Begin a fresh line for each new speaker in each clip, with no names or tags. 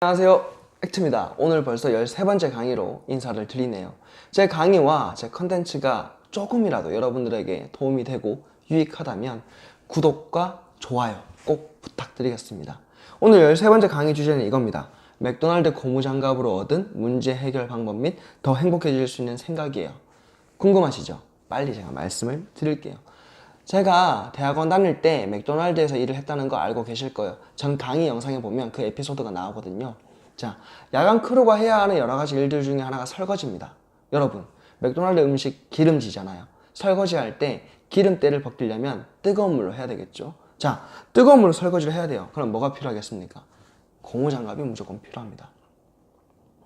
안녕하세요. 액트입니다. 오늘 벌써 13번째 강의로 인사를 드리네요. 제 강의와 제 컨텐츠가 조금이라도 여러분들에게 도움이 되고 유익하다면 구독과 좋아요 꼭 부탁드리겠습니다. 오늘 13번째 강의 주제는 이겁니다. 맥도날드 고무장갑으로 얻은 문제 해결 방법 및 더 행복해질 수 있는 생각이에요. 궁금하시죠? 빨리 제가 말씀을 드릴게요. 제가 대학원 다닐 때 맥도날드에서 일을 했다는 거 알고 계실 거예요. 전 강의 영상에 보면 그 에피소드가 나오거든요. 자, 야간 크루가 해야 하는 여러 가지 일들 중에 하나가 설거지입니다. 여러분, 맥도날드 음식 기름지잖아요. 설거지할 때 기름때를 벗기려면 뜨거운 물로 해야 되겠죠. 자, 뜨거운 물로 설거지를 해야 돼요. 그럼 뭐가 필요하겠습니까? 고무장갑이 무조건 필요합니다.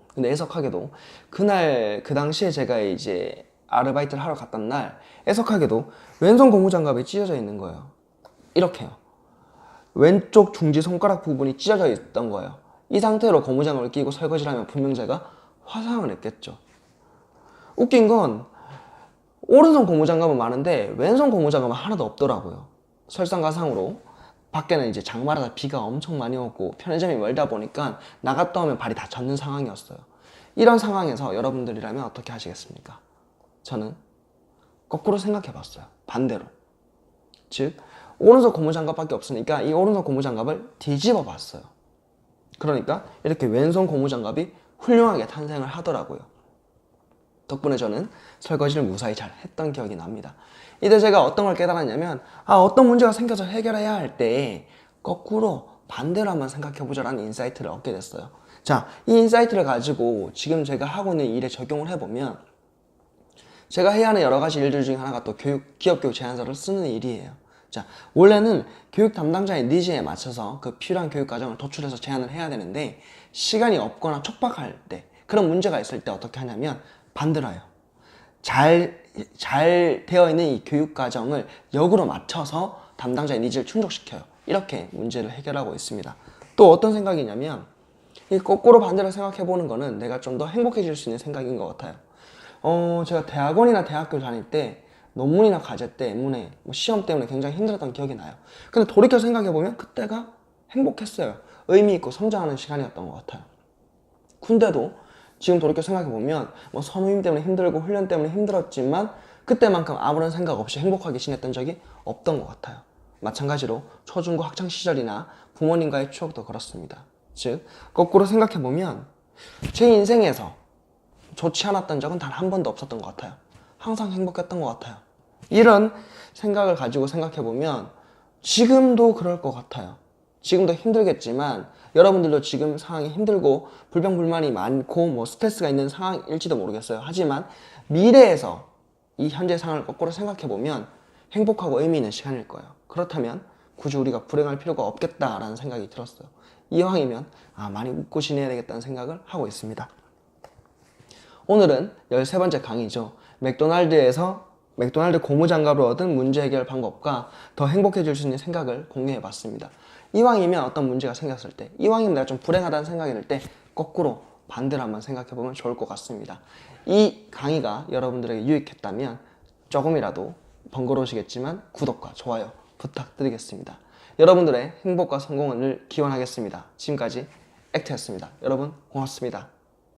근데 애석하게도 그날 그 당시에 제가 이제 아르바이트를 하러 갔던 날 애석하게도 왼손 고무 장갑이 찢어져 있는 거예요. 이렇게요. 왼쪽 중지 손가락 부분이 찢어져 있던 거예요. 이 상태로 고무 장갑을 끼고 설거지를 하면 분명 제가 화상을 했겠죠. 웃긴 건 오른손 고무 장갑은 많은데 왼손 고무 장갑은 하나도 없더라고요. 설상가상으로 밖에는 이제 장마라다 비가 엄청 많이 오고 편의점이 멀다 보니까 나갔다 오면 발이 다 젖는 상황이었어요. 이런 상황에서 여러분들이라면 어떻게 하시겠습니까? 저는 거꾸로 생각해 봤어요. 반대로. 즉, 오른손 고무장갑밖에 없으니까 이 오른손 고무장갑을 뒤집어 봤어요. 그러니까 이렇게 왼손 고무장갑이 훌륭하게 탄생을 하더라고요. 덕분에 저는 설거지를 무사히 잘 했던 기억이 납니다. 이때 제가 어떤 걸 깨달았냐면, 아, 어떤 문제가 생겨서 해결해야 할 때 거꾸로 반대로 한번 생각해 보자라는 인사이트를 얻게 됐어요. 자, 이 인사이트를 가지고 지금 제가 하고 있는 일에 적용을 해보면, 제가 해야 하는 여러 가지 일들 중에 하나가 또 교육, 기업 교육 제안서를 쓰는 일이에요. 자, 원래는 교육 담당자의 니즈에 맞춰서 그 필요한 교육 과정을 도출해서 제안을 해야 되는데, 시간이 없거나 촉박할 때, 그런 문제가 있을 때 어떻게 하냐면, 해요. 잘, 잘 되어 있는 이 교육 과정을 역으로 맞춰서 담당자의 니즈를 충족시켜요. 이렇게 문제를 해결하고 있습니다. 또 어떤 생각이냐면, 이 거꾸로 반대로 생각해 보는 거는 내가 좀 더 행복해질 수 있는 생각인 것 같아요. 어, 제가 대학원이나 대학교 다닐 때 논문이나 과제 때문에 뭐 시험 때문에 굉장히 힘들었던 기억이 나요. 근데 돌이켜 생각해 보면 그때가 행복했어요. 의미 있고 성장하는 시간이었던 것 같아요. 근데도 지금 돌이켜 생각해 보면 뭐 선우임 때문에 힘들고 훈련 때문에 힘들었지만 그때만큼 아무런 생각 없이 행복하게 지냈던 적이 없던 것 같아요. 마찬가지로 초중고 학창 시절이나 부모님과의 추억도 그렇습니다. 즉 거꾸로 생각해 보면 제 인생에서 좋지 않았던 적은 단 한 번도 없었던 것 같아요. 항상 행복했던 것 같아요. 이런 생각을 가지고 생각해 보면 지금도 그럴 것 같아요. 지금도 힘들겠지만 여러분들도 지금 상황이 힘들고 불평불만이 많고 뭐 스트레스가 있는 상황일지도 모르겠어요. 하지만 미래에서 이 현재 상황을 거꾸로 생각해 보면 행복하고 의미 있는 시간일 거예요. 그렇다면 굳이 우리가 불행할 필요가 없겠다라는 생각이 들었어요. 이왕이면 아 많이 웃고 지내야 되겠다는 생각을 하고 있습니다. 오늘은 13번째 강의죠. 맥도날드에서 맥도날드 고무장갑을 얻은 문제 해결 방법과 더 행복해질 수 있는 생각을 공유해 봤습니다. 이왕이면 어떤 문제가 생겼을 때, 이왕이면 내가 좀 불행하다는 생각이 들 때, 거꾸로 반대로 한번 생각해 보면 좋을 것 같습니다. 이 강의가 여러분들에게 유익했다면 조금이라도 번거로우시겠지만 구독과 좋아요 부탁드리겠습니다. 여러분들의 행복과 성공을 기원하겠습니다. 지금까지 액트였습니다. 여러분 고맙습니다.